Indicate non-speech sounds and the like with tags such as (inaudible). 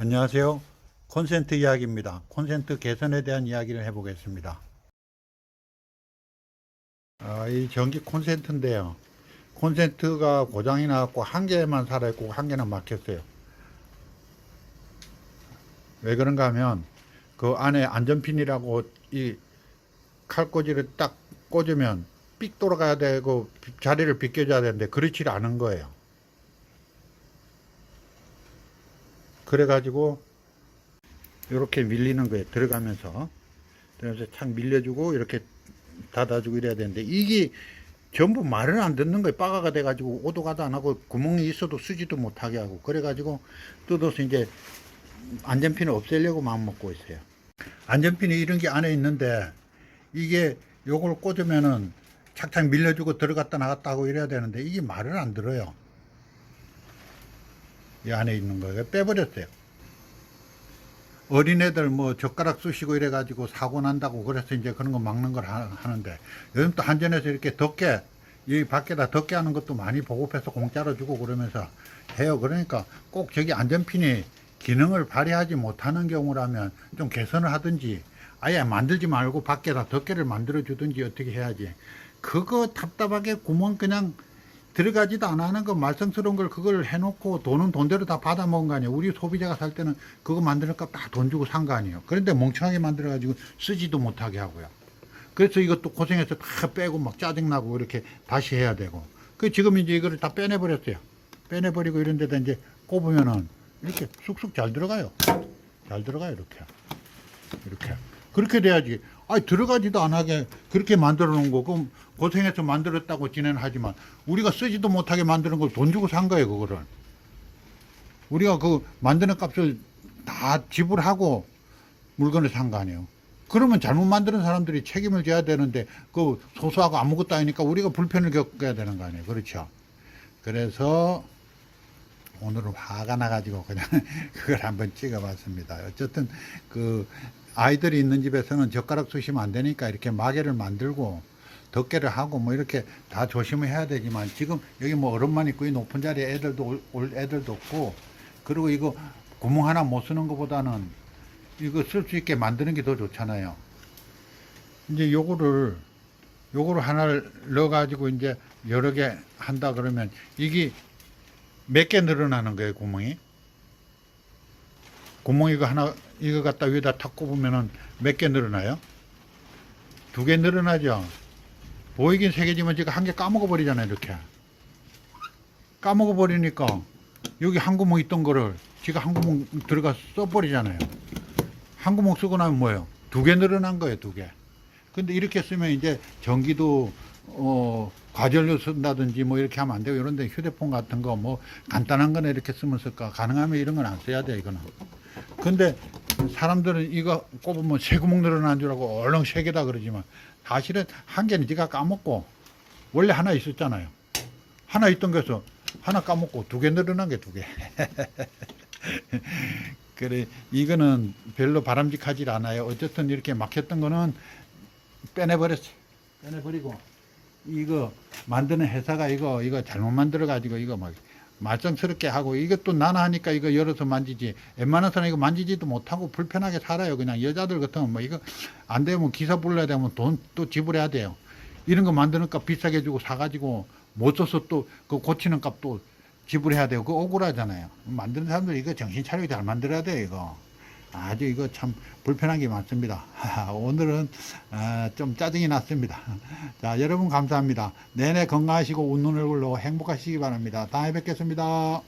안녕하세요. 콘센트 이야기입니다. 콘센트 개선에 대한 이야기를 해보겠습니다. 아, 이 전기 콘센트인데요. 콘센트가 고장이 나갖고 한 개만 살아있고 한 개는 막혔어요. 왜 그런가 하면 그 안에 안전핀이라고 이 칼꽂이를 딱 꽂으면 삑 돌아가야 되고 자리를 비껴줘야 되는데 그렇지 않은 거예요. 그래가지고 이렇게 밀리는 거예요. 들어가면서 그래서 착 밀려주고 이렇게 닫아주고 이래야 되는데 이게 전부 말을 안 듣는 거예요. 빠가가 돼가지고 오도 가도 안 하고 구멍이 있어도 쓰지도 못하게 하고 그래가지고 뜯어서 이제 안전핀을 없애려고 마음 먹고 있어요. 안전핀이 이런 게 안에 있는데 이게 요걸 꽂으면은 착착 밀려주고 들어갔다 나갔다 하고 이래야 되는데 이게 말을 안 들어요. 이 안에 있는 거예요. 빼버렸어요. 어린애들 뭐 젓가락 쑤시고 이래가지고 사고 난다고 그래서 이제 그런 거 막는 걸 하- 하는데 요즘 또 한전에서 이렇게 덮개 이 밖에다 덮개 하는 것도 많이 보급해서 공짜로 주고 그러면서 해요. 그러니까 꼭 저기 안전핀이 기능을 발휘하지 못하는 경우라면 좀 개선을 하든지 아예 만들지 말고 밖에다 덮개를 만들어 주든지 어떻게 해야지. 그거 답답하게 구멍 그냥 들어가지도 안 하는 거 말썽스러운 걸 그걸 해놓고 돈은 돈대로 다 받아 먹은 거 아니에요. 우리 소비자가 살 때는 그거 만드는 값 다 돈 주고 산 거 아니에요. 그런데 멍청하게 만들어가지고 쓰지도 못하게 하고요. 그래서 이것도 고생해서 다 빼고 막 짜증나고 이렇게 다시 해야 되고. 그 지금 이제 이거를 다 빼내버렸어요. 빼내버리고 이런 데다 이제 꼽으면은 이렇게 쑥쑥 잘 들어가요. 잘 들어가요, 이렇게. 이렇게. 그렇게 돼야지. 아니, 들어가지도 안 하게 그렇게 만들어 놓은 거, 그럼 고생해서 만들었다고 지내는 하지만, 우리가 쓰지도 못하게 만드는 걸 돈 주고 산 거예요, 그거를. 우리가 그 만드는 값을 다 지불하고 물건을 산 거 아니에요. 그러면 잘못 만드는 사람들이 책임을 져야 되는데, 그 소소하고 아무것도 아니니까 우리가 불편을 겪어야 되는 거 아니에요. 그렇죠. 그래서, 오늘은 화가 나가지고 그냥 (laughs) 그걸 한번 찍어봤습니다. 어쨌든 그 아이들이 있는 집에서는 젓가락 쑤시면 안 되니까 이렇게 마개를 만들고 덮개를 하고 뭐 이렇게 다 조심을 해야 되지만 지금 여기 뭐 어른만 있고 이 높은 자리에 애들도 올- 올 애들도 없고 그리고 이거 구멍 하나 못 쓰는 것보다는 이거 쓸 수 있게 만드는 게 더 좋잖아요. 이제 요거를 요거를 하나를 넣어 가지고 이제 여러 개 한다 그러면 이게 몇 개 늘어나는 거예요, 구멍이? 구멍 이거 하나, 이거 갖다 위에다 탁 꼽으면은 몇 개 늘어나요? 두 개 늘어나죠? 보이긴 세 개지만 지금 한개 까먹어 버리잖아요, 이렇게. 까먹어 버리니까 여기 한 구멍 있던 거를 지가 한 구멍 들어가 써 버리잖아요. 한 구멍 쓰고 나면 뭐예요? 두 개 늘어난 거예요, 두 개. 근데 이렇게 쓰면 이제 전기도 어 과전료 쓴다든지 뭐 이렇게 하면 안 되고 이런데 휴대폰 같은 거 뭐 간단한 거는 이렇게 쓰면 쓸까 가능하면 이런 건 안 써야 돼 이거는 근데 사람들은 이거 꼽으면 세 구멍 늘어난 줄 알고 얼렁 세 개다 그러지만 사실은 한 개는 네가 까먹고 원래 하나 있었잖아요. 하나 있던 거에서 하나 까먹고 두 개 늘어난 게 두 개. (laughs) 그래 이거는 별로 바람직하지 않아요. 어쨌든 이렇게 막혔던 거는 빼내버렸어요 빼내버리고 이거 만드는 회사가 이거 이거 잘못 만들어 가지고 이거 막 말썽스럽게 하고 이것도 나나 하니까 이거 열어서 만지지. 웬만한 사람 이거 만지지도 못하고 불편하게 살아요. 그냥 여자들 같으면 뭐 이거 안 되면 기사 불러야 되면 돈 또 지불해야 돼요. 이런 거 만드는 값 비싸게 주고 사가지고 못 써서 또 그 고치는 값도 지불해야 되고 그거 억울하잖아요. 만드는 사람들 이거 정신 차리게 잘 만들어야 돼요 이거 아주 이거 참 불편한 게 많습니다. 오늘은 아, 좀 짜증이 났습니다. 자, 여러분 감사합니다. 내내 건강하시고 웃는 얼굴로 행복하시기 바랍니다. 다음에 뵙겠습니다.